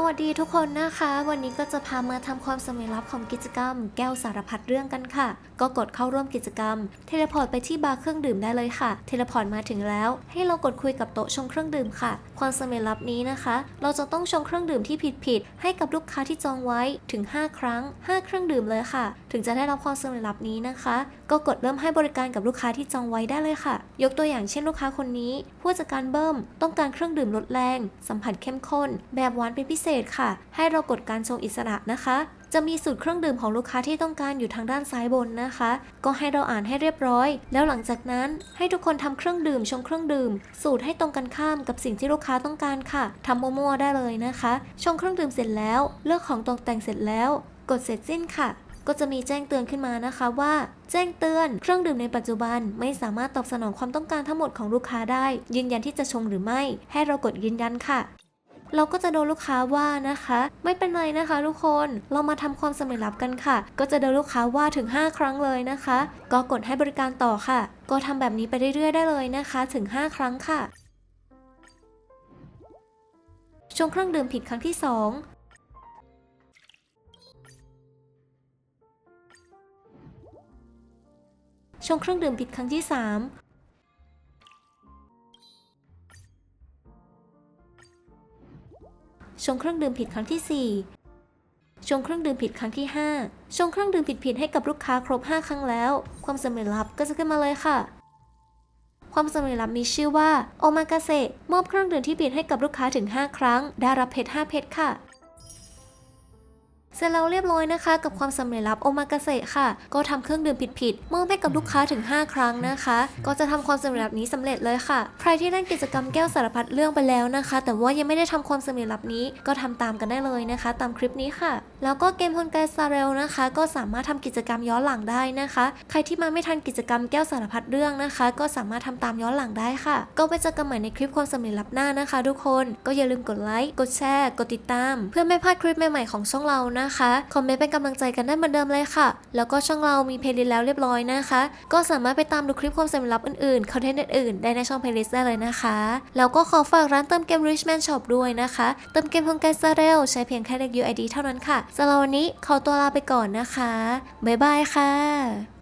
สวัสดีทุกคนนะคะ วันนี้ก็จะพามาทำความสำเร็จลับของกิจกรรม แก้วสารพัดเรื่องกันค่ะ ก็กดเข้าร่วมกิจกรรม เทเลพอร์ตไปที่บาร์เครื่องดื่มได้เลยค่ะ เทเลพอร์ตมาถึงแล้ว ให้เรากดคุยกับโต๊ะชงเครื่องดื่มค่ะ ความสำเร็จลับนี้นะคะ เราจะต้องชงเครื่องดื่มที่ผิดผิดๆให้กับลูกค้าที่จองไว้ถึง 5 ครั้ง 5 เครื่องดื่มเลยค่ะ ถึงจะได้รับความสำเร็จลับนี้นะคะ ก็กดเริ่มให้บริการกับลูกค้าที่จองไว้ได้เลยค่ะ ยกตัวอย่างเช่นลูกค้าคนนี้ ผู้จัดการเบิ้มต้องการเครื่องดื่มลดแรง สัมผัสเข้มข้น แบบหวานเป็นพิเศษค่ะ ให้เรากดการชงอิสระนะคะ จะมีสูตรเครื่องดื่มของลูกค้าที่ต้องการอยู่ทางด้านซ้ายบนนะคะ ก็ให้เราอ่านให้เรียบร้อย แล้วหลังจากนั้นให้ทุกคนทำเครื่องดื่มชงเครื่องดื่ม สูตรให้ตรงกันข้ามกับสิ่งที่ลูกค้าต้องการค่ะทำมั่วๆได้เลยนะคะ ชงเครื่องดื่มเสร็จแล้ว เลือกของตกแต่งเสร็จแล้ว กดเสร็จสิ้นค่ะก็จะมีแจ้งเตือนขึ้นมานะคะว่า แจ้งเตือนเครื่องดื่มในปัจจุบัน ไม่สามารถตอบสนองความต้องการทั้งหมดของลูกค้าได้ ยืนยันที่จะชงหรือไม่ ให้เรากดยืนยันค่ะ เราก็จะโดนลูกค้าว่านะคะ ไม่เป็นไรนะคะ ทุกคนเรามาทำความสำเร็จลับกันค่ะ ก็จะโดนลูกค้าว่าถึง 5 ครั้งเลยนะคะ ก็กดให้บริการต่อค่ะ ก็ทำแบบนี้ไปเรื่อยๆได้เลยนะคะ ถึง 5 ครั้งค่ะชงเครื่องดื่มผิดครั้งที่ 2ชงเครื่องดื่มผิดครั้งที่ 3 ชงเครื่องดื่มผิดครั้งที่ 4 ชงเครื่องดื่มผิดครั้งที่ 5 ชงเครื่องดื่มผิดๆให้กับลูกค้าครบ 5 ครั้งแล้ว ความสำเร็จลับก็จะขึ้นมาเลยค่ะ ความสำเร็จลับมีชื่อว่าโอมากาเซมอบเครื่องดื่มที่ผิดให้กับลูกค้าถึง 5 ครั้ง ได้รับเพชร5เพชรค่ะ เสร็จแล้วเรียบร้อยนะคะ กับความสำเร็จลับโอมากาเซค่ะ ก็ทำเครื่องดื่มผิดๆมอบให้กับลูกค้าถึง 5 ครั้งนะคะ ก็จะทำความสำเร็จลับนี้สำเร็จเลยค่ะ ใครที่เล่นกิจกรรมแก้วสารพัดเรื่องไปแล้วนะคะ แต่ว่ายังไม่ได้ทำความสำเร็จลับนี้ก็ทำตามกันได้เลยนะคะ ตามคลิปนี้ค่ะแล้วก็เกมฮอนไกซาเรลนะคะ ก็สามารถทำกิจกรรมย้อนหลังได้นะคะ ใครที่มาไม่ทันกิจกรรมแก้วสารพัดเรื่องนะคะ ก็สามารถทำตามย้อนหลังได้ค่ะ ก็ไปเจอกันใหม่ในคลิปความสำเร็จลับหน้านะคะ ทุกคนก็อย่าลืมกดไลค์กดแชร์ กดติดตาม เพื่อไม่พลาดคลิปใหม่ๆของช่องเรานะคะคอมเมนต์เป็นกำลังใจกันได้เหมือนเดิมเลยค่ะ แล้วก็ช่องเรามีเพลย์ลิสต์แล้วเรียบร้อยนะคะ ก็สามารถไปตามดูคลิปความสำเร็จลับอื่นๆคอนเทนต์อื่นๆได้ในช่องเพลย์ลิสต์ได้เลยนะคะแล้วก็ขอฝากร้านเติมเกม Richman Shop ด้วยนะคะเติมเกมฮงไกซาเรลใช้เพียงแค่เลข UID เท่านั้นค่ะสำหรับวันนี้ขอตัวลาไปก่อนนะคะ บ๊ายบายค่ะ